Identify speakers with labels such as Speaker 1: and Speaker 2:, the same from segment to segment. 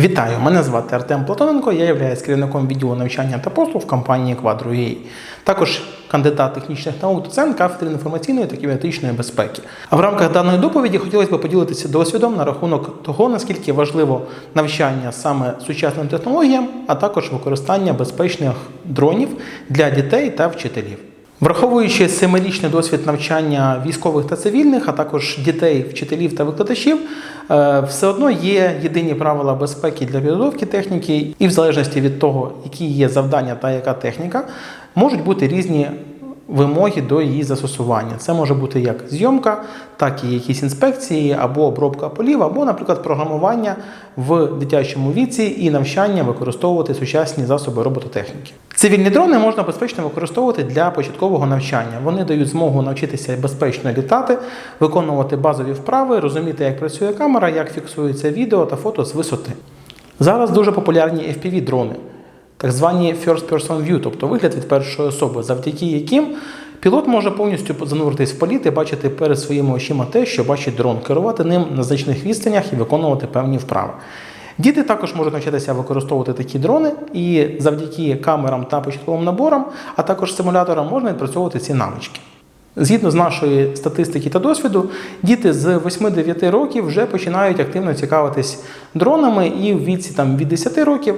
Speaker 1: Вітаю! Мене звати Артем Платоненко, я являюсь керівником відділу навчання та послуг в компанії Quadro.ua. Також кандидат технічних наук, доцент кафедри інформаційної та кібернетичної безпеки. А в рамках даної доповіді хотілося б поділитися досвідом на рахунок того, наскільки важливо навчання саме сучасним технологіям, а також використання безпечних дронів для дітей та вчителів. Враховуючи семирічний досвід навчання військових та цивільних, а також дітей, вчителів та викладачів, е, все одно є єдині правила безпеки для підготовки техніки, і в залежності від того, які є завдання та яка техніка, можуть бути різні вимоги до її застосування. Це може бути як зйомка, так і якісь інспекції або обробка полів, або, наприклад, програмування в дитячому віці і навчання використовувати сучасні засоби робототехніки. Цивільні дрони можна безпечно використовувати для початкового навчання. Вони дають змогу навчитися безпечно літати, виконувати базові вправи, розуміти, як працює камера, як фіксується відео та фото з висоти. Зараз дуже популярні FPV-дрони, так звані First Person View, тобто вигляд від першої особи, завдяки яким пілот може повністю зануритись в політ і бачити перед своїми очима те, що бачить дрон, керувати ним на значних відстанях і виконувати певні вправи. Діти також можуть навчитися використовувати такі дрони, і завдяки камерам та початковим наборам, а також симуляторам можна відпрацьовувати ці навички. Згідно з нашої статистики та досвіду, діти з 8-9 років вже починають активно цікавитись дронами, і в віці там, від 10 років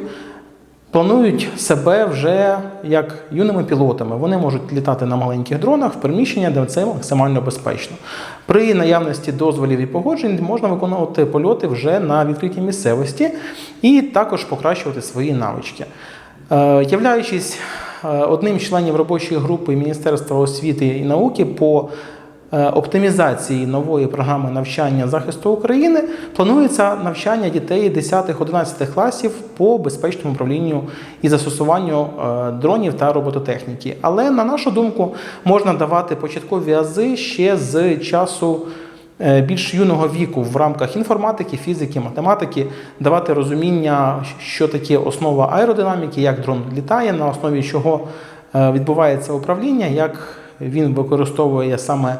Speaker 1: планують себе вже як юними пілотами. Вони можуть літати на маленьких дронах в приміщення, де це максимально безпечно. При наявності дозволів і погоджень можна виконувати польоти вже на відкритій місцевості і також покращувати свої навички. Е, Являючись е, одним з членів робочої групи Міністерства освіти і науки по оптимізації нової програми навчання захисту України, планується навчання дітей 10-11 класів по безпечному управлінню і застосуванню е, дронів та робототехніки. Але на нашу думку, можна давати початкові ази ще з часу е, більш юного віку в рамках інформатики, фізики, математики, давати розуміння, що таке основа аеродинаміки, як дрон літає, на основі чого е, відбувається управління, як він використовує саме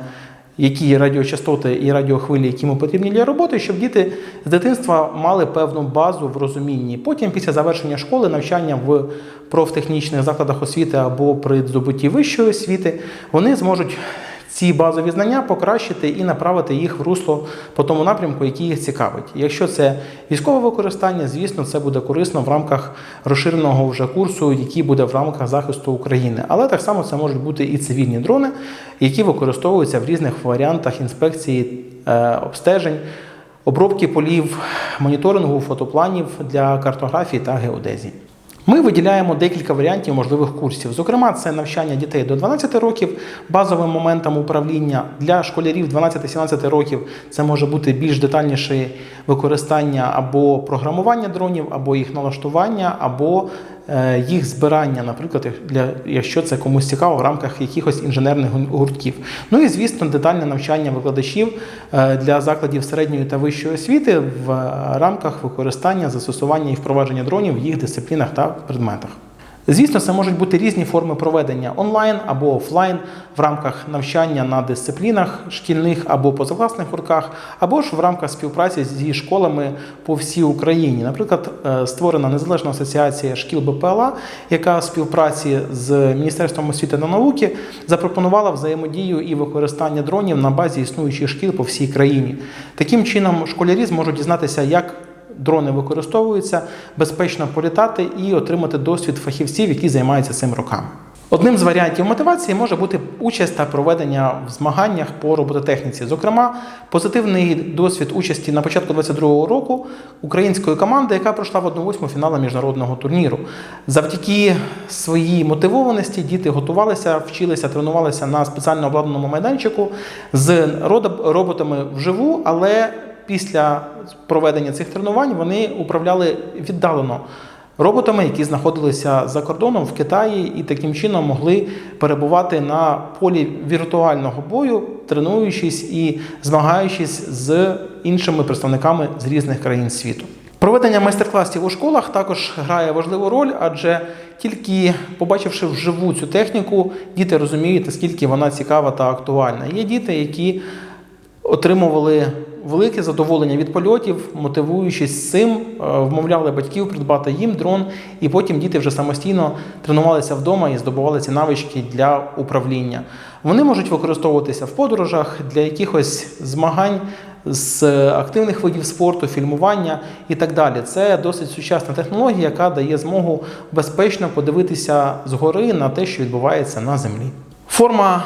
Speaker 1: які радіочастоти і радіохвилі, які йому потрібні для роботи, щоб діти з дитинства мали певну базу в розумінні. Потім, після завершення школи, навчання в профтехнічних закладах освіти або при здобутті вищої освіти, вони зможуть ці базові знання покращити і направити їх в русло по тому напрямку, який їх цікавить. Якщо це військове використання, звісно, це буде корисно в рамках розширеного вже курсу, який буде в рамках захисту України. Але так само це можуть бути і цивільні дрони, які використовуються в різних варіантах інспекції е, обстежень. Обробки полів, моніторингу, фотопланів для картографії та геодезії. Ми виділяємо декілька варіантів можливих курсів. Зокрема, це навчання дітей до 12 років, базовим моментом управління для школярів 12-17 років. Це може бути більш детальніше використання або програмування дронів, або їх налаштування, або їх збирання, наприклад, для якщо це комусь цікаво в рамках якихось інженерних гуртків. Ну і звісно, детальне навчання викладачів е, для закладів середньої та вищої освіти в рамках використання, застосування і впровадження дронів в їх дисциплінах та предметах. Звісно, це можуть бути різні форми проведення онлайн або офлайн в рамках навчання на дисциплінах шкільних або позакласних гуртках, або ж в рамках співпраці зі школами по всій Україні. Наприклад, е, створена незалежна асоціація шкіл БПЛА, яка в співпраці з Міністерством освіти та науки запропонувала взаємодію і використання дронів на базі існуючих шкіл по всій країні. Таким чином, школярі зможуть дізнатися, як дрони використовуються, безпечно політати і отримати досвід фахівців, які займаються цим роками. Одним з варіантів мотивації може бути участь та проведення в змаганнях по робототехніці. Зокрема, позитивний досвід участі на початку 2022 року української команди, яка пройшла в 1-8 фіналу міжнародного турніру. Завдяки своїй мотивованості діти готувалися, вчилися, тренувалися на спеціально обладнаному майданчику з роботами вживу, але після проведення цих тренувань вони управляли віддалено роботами, які знаходилися за кордоном в Китаї, і таким чином могли перебувати на полі віртуального бою, тренуючись і змагаючись з іншими представниками з різних країн світу. Проведення майстер-класів у школах також грає важливу роль, адже тільки побачивши вживу цю техніку, діти розуміють, наскільки вона цікава та актуальна. Є діти, які отримували велике задоволення від польотів, мотивуючись цим, е, вмовляли батьків придбати їм дрон, і потім діти вже самостійно тренувалися вдома і здобували ці навички для управління. Вони можуть використовуватися в подорожах для якихось змагань з активних видів спорту, фільмування і так далі. Це досить сучасна технологія, яка дає змогу безпечно подивитися згори на те, що відбувається на землі. Форма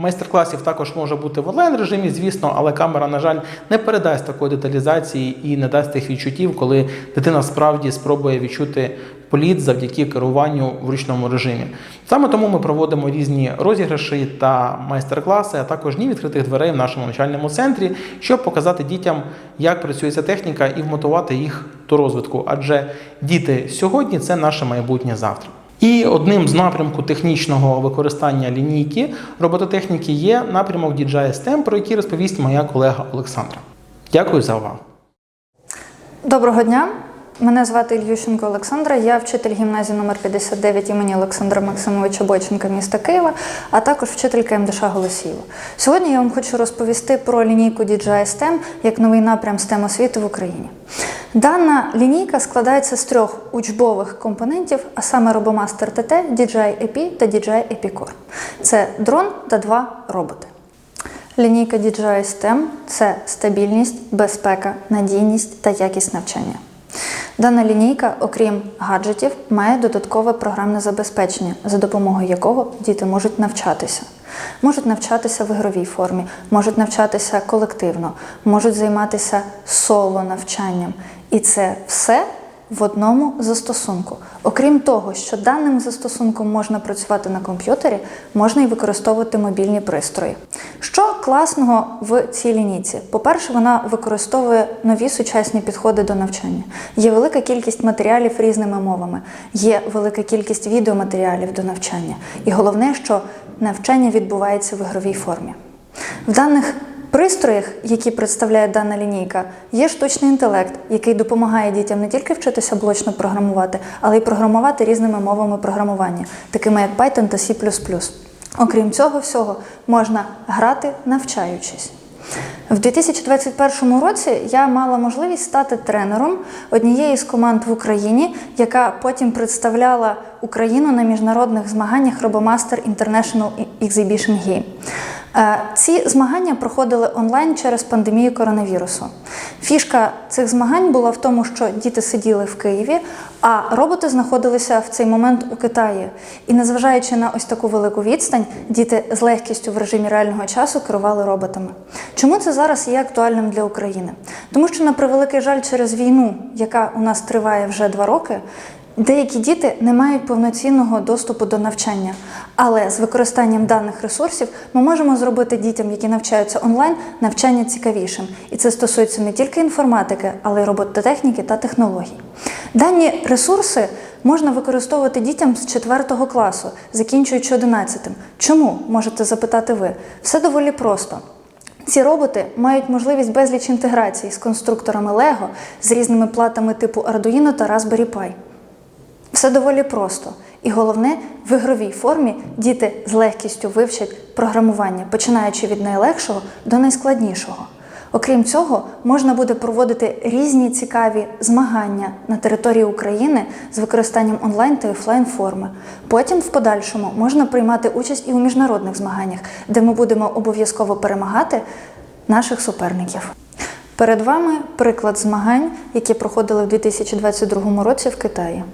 Speaker 1: майстер-класів також може бути в онлайн режимі, звісно, але камера, на жаль, не передасть такої деталізації і не дасть тих відчуттів, коли дитина справді спробує відчути політ завдяки керуванню в ручному режимі. Саме тому ми проводимо різні розіграші та майстер-класи, а також дні відкритих дверей в нашому навчальному центрі, щоб показати дітям, як працює ця техніка, і вмотувати їх до розвитку. Адже діти сьогодні це наше майбутнє завтра. І одним з напрямку технічного використання лінійки робототехніки є напрямок DJI STEM, про який розповість моя колега Олександра. Дякую за увагу.
Speaker 2: Доброго дня. Мене звати Ільющенко Олександра. Я вчитель гімназії номер 59 імені Олександра Максимовича Бойченка міста Києва, а також вчителька МДШ Голосіїва. Сьогодні я вам хочу розповісти про лінійку DJI STEM як новий напрям STEM освіти в Україні. Дана лінійка складається з трьох учбових компонентів, а саме RoboMaster TT, DJI EP та DJI EpiCore. Це дрон та два роботи. Лінійка DJI STEM – це стабільність, безпека, надійність та якість навчання. Дана лінійка, окрім гаджетів, має додаткове програмне забезпечення, за допомогою якого діти можуть навчатися. Можуть навчатися в ігровій формі, можуть навчатися колективно, можуть займатися соло навчанням. І це все в одному застосунку. Окрім того, що даним застосунком можна працювати на комп'ютері, можна і використовувати мобільні пристрої. Що класного в цій лінійці? По-перше, вона використовує нові сучасні підходи до навчання. Є велика кількість матеріалів різними мовами, є велика кількість відеоматеріалів до навчання. І головне, що навчання відбувається в ігровій формі. В даних пристроях, які представляє дана лінійка, є штучний інтелект, який допомагає дітям не тільки вчитися блочно програмувати, але й програмувати різними мовами програмування, такими як Python та C++. Окрім цього всього, можна грати навчаючись. В 2021 році я мала можливість стати тренером однієї з команд в Україні, яка потім представляла Україну на міжнародних змаганнях RoboMaster International Exhibition Game. Е, Ці змагання проходили онлайн через пандемію коронавірусу. Фішка цих змагань була в тому, що діти сиділи в Києві, а роботи знаходилися в цей момент у Китаї. І незважаючи на ось таку велику відстань, діти з легкістю в режимі реального часу керували роботами. Чому це зараз є актуальним для України? Тому що, на превеликий жаль, через війну, яка у нас триває вже два роки, Деякі діти не мають повноцінного доступу до навчання, але з використанням даних ресурсів ми можемо зробити дітям, які навчаються онлайн, навчання цікавішим. І це стосується не тільки інформатики, але й робототехніки та технологій. Дані ресурси можна використовувати дітям з 4 класу, закінчуючи 11. Чому можете запитати ви? Все доволі просто. Ці роботи мають можливість безліч інтеграцій з конструкторами Lego, з різними платами типу Arduino та Raspberry Pi. Все доволі просто. І головне, в ігровій формі діти з легкістю вивчать програмування, починаючи від найлегшого до найскладнішого. Окрім цього, можна буде проводити різні цікаві змагання на території України з використанням онлайн та офлайн форми. Потім, в подальшому, можна приймати участь і у міжнародних змаганнях, де ми будемо обов'язково перемагати наших суперників. Перед вами приклад змагань, які проходили в 2022 році в Китаї.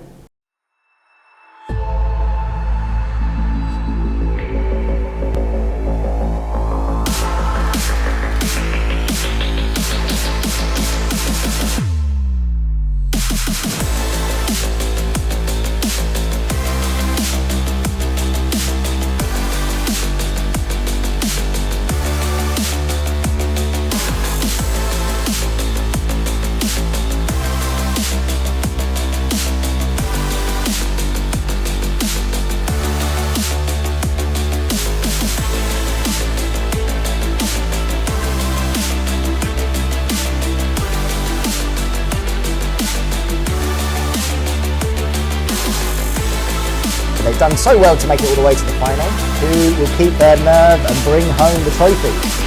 Speaker 3: Done so well to make it all the way to the final. Who will keep their nerve and bring home the trophy?